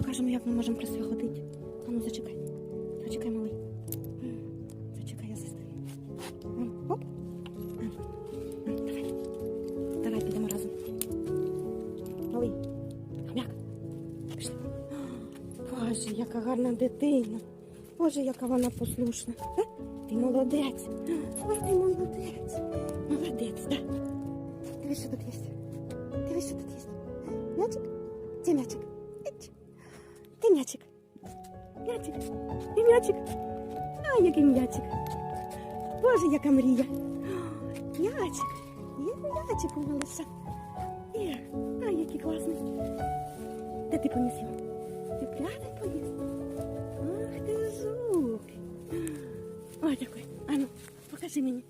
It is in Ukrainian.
покажемо, як ми можемо красиво ходити. А ну зачекай. Зачекай, малий. Зачекай, я застою. Оп. Давай. Давай підемо разом. Малий. Хомяк. Пішли. Боже, яка гарна дитина. Боже, яка вона послушна. Ти молодець. Ти молодець. Молодець, так. Дивись, що тут є. Дивись, що тут є. Мячик? Де мячик? Іч. Де мячик? Мячик. Де мячик? А, який мячик. Боже, яка мрія. Мячик. Є мячик у малыша. Є. А, який класний. Де ти поніс його? Ти прямо поніс? Ах ти жук. Ой, дякую. Ану, покажи мені.